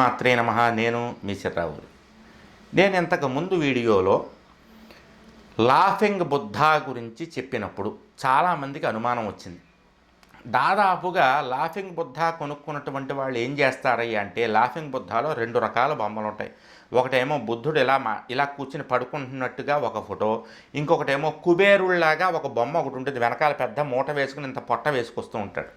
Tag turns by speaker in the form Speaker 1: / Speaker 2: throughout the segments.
Speaker 1: మాత్రే నమ. నేను మీ చిర్రావు నేను ఇంతకు ముందు వీడియోలో లాఫింగ్ బుద్ధ గురించి చెప్పినప్పుడు చాలామందికి అనుమానం వచ్చింది. దాదాపుగా లాఫింగ్ బుద్ధ కొనుక్కున్నటువంటి వాళ్ళు ఏం చేస్తారయ్య అంటే లాఫింగ్ బుద్ధాలో రెండు రకాల బొమ్మలు ఉంటాయి. ఒకటేమో బుద్ధుడు ఇలా మా ఇలా కూర్చుని పడుకుంటున్నట్టుగా ఒక ఫోటో ఇంకొకటేమో కుబేరుల్లాగా ఒక బొమ్మ ఒకటి ఉంటుంది. వెనకాల పెద్ద మూట వేసుకుని ఇంత పొట్ట వేసుకొస్తూ ఉంటాడు.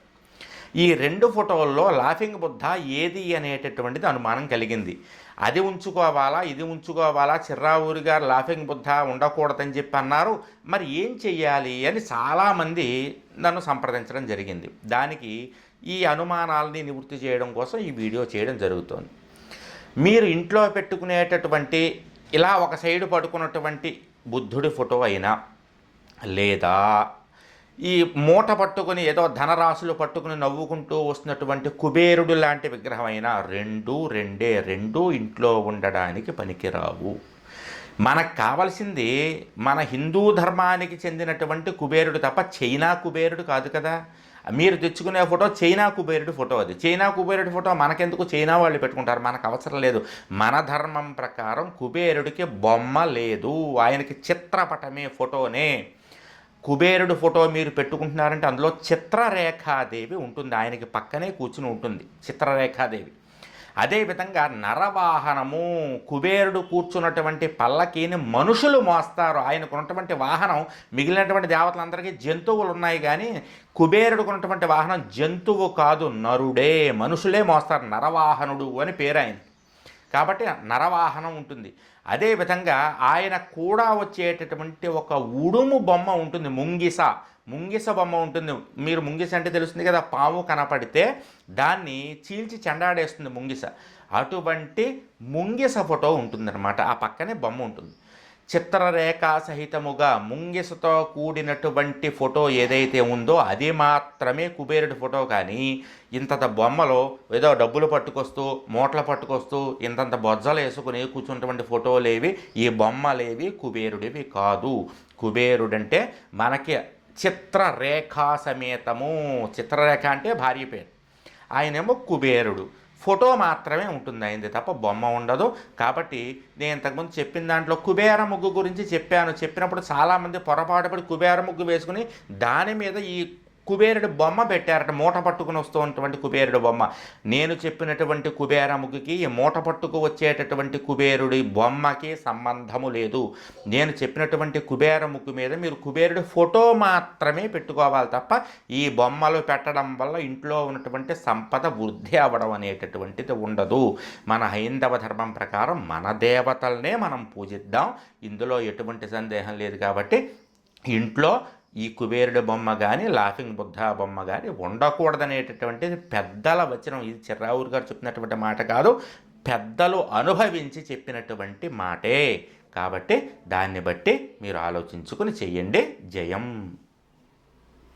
Speaker 1: ఈ రెండు ఫోటోల్లో లాఫింగ్ బుద్ధ ఏది అనేటటువంటిది అనుమానం కలిగింది. అది ఉంచుకోవాలా ఇది ఉంచుకోవాలా చిర్రావూరి గారు లాఫింగ్ బుద్ధ ఉండకూడదని చెప్పి అన్నారు. మరి ఏం చెయ్యాలి అని చాలామంది నన్ను సంప్రదించడం జరిగింది. దానికి ఈ అనుమానాలని నివృత్తి చేయడం కోసం ఈ వీడియో చేయడం జరుగుతోంది. మీరు ఇంట్లో పెట్టుకునేటటువంటి ఇలా ఒక సైడు పడుకున్నటువంటి బుద్ధుడి ఫోటో అయినా లేదా ఈ మూట పట్టుకుని ఏదో ధనరాశులు పట్టుకుని నవ్వుకుంటూ వస్తున్నటువంటి కుబేరుడు లాంటి విగ్రహం అయినా రెండు రెండే రెండు ఇంట్లో ఉండడానికి పనికిరావు. మనకు కావాల్సింది మన హిందూ ధర్మానికి చెందినటువంటి కుబేరుడు తప్ప చైనా కుబేరుడు కాదు కదా. మీరు తెచ్చుకునే ఫోటో చైనా కుబేరుడు ఫోటో అది. చైనా కుబేరుడు ఫోటో మనకెందుకు? చైనా వాళ్ళు పెట్టుకుంటారు. మనకు అవసరం లేదు. మన ధర్మం ప్రకారం కుబేరుడికి బొమ్మ లేదు. ఆయనకి చిత్రపటమే ఫోటోనే. కుబేరుడు ఫోటో మీరు పెట్టుకుంటున్నారంటే అందులో చిత్రరేఖాదేవి ఉంటుంది. ఆయనకి పక్కనే కూర్చుని ఉంటుంది చిత్రరేఖాదేవి. అదేవిధంగా నరవాహనము కుబేరుడు కూర్చున్నటువంటి పల్లకీని మనుషులు మోస్తారు. ఆయనకు ఉన్నటువంటి వాహనం మిగిలినటువంటి దేవతలందరికీ జంతువులు ఉన్నాయి కానీ కుబేరుడికి ఉన్నటువంటి వాహనం జంతువు కాదు నరుడే. మనుషులే మోస్తారు. నరవాహనుడు అని పేరు ఆయన కాబట్టి నరవాహనం ఉంటుంది. అదేవిధంగా ఆయన కూడా వచ్చేటటువంటి ఒక ఉడుము బొమ్మ ఉంటుంది ముంగిస. ముంగిస బొమ్మ ఉంటుంది. మీరు ముంగిస అంటే తెలుస్తుంది కదా పాము కనపడితే దాన్ని చీల్చి చెండాడేస్తుంది ముంగిస. అటువంటి ముంగిస ఫోటో ఉంటుందన్నమాట. ఆ పక్కనే బొమ్మ ఉంటుంది. చిత్రరేఖా సహితముగా ముంగిసతో కూడినటువంటి ఫోటో ఏదైతే ఉందో అది మాత్రమే కుబేరుడి ఫోటో కానీ ఇంతంత బొమ్మలో ఏదో డబ్బులు పట్టుకొస్తూ మూటలు పట్టుకొస్తూ ఇంతంత బొజ్జలు వేసుకుని కూర్చున్నటువంటి ఫోటోలేవి ఈ బొమ్మలేవి కుబేరుడివి కాదు. కుబేరుడంటే మనకి చిత్రరేఖా సమేతము. చిత్రరేఖ అంటే భార్య పేరు. ఆయనేమో కుబేరుడు. ఫోటో మాత్రమే ఉంటుంది అయింది తప్ప బొమ్మ ఉండదు. కాబట్టి నేను ఇంతకుముందు చెప్పిన దాంట్లో కుబేర ముగ్గు గురించి చెప్పాను. చెప్పినప్పుడు చాలామంది పొరపాటుపడి కుబేర ముగ్గు వేసుకుని దాని మీద ఈ కుబేరుడు బొమ్మ పెట్టారట మూట పట్టుకుని వస్తున్నటువంటి కుబేరుడు బొమ్మ. నేను చెప్పినటువంటి కుబేర ఈ మూట పట్టుకు వచ్చేటటువంటి కుబేరుడి బొమ్మకి సంబంధము లేదు. నేను చెప్పినటువంటి కుబేర మీద మీరు కుబేరుడి ఫోటో మాత్రమే పెట్టుకోవాలి తప్ప ఈ బొమ్మలు పెట్టడం వల్ల ఇంట్లో ఉన్నటువంటి సంపద వృద్ధి అవ్వడం అనేటటువంటిది ఉండదు. మన హైందవ ధర్మం ప్రకారం మన దేవతలనే మనం పూజిద్దాం. ఇందులో ఎటువంటి సందేహం లేదు కాబట్టి ఇంట్లో ఈ కుబేరుడి బొమ్మ కానీ లాఫింగ్ బుద్ధ బొమ్మ కానీ ఉండకూడదనేటటువంటిది పెద్దల వచనం. ఇది చిర్రావురు గారు చెప్పినటువంటి మాట కాదు. పెద్దలు అనుభవించి చెప్పినటువంటి మాటే. కాబట్టి దాన్ని బట్టి మీరు ఆలోచించుకుని చెయ్యండి. జయం.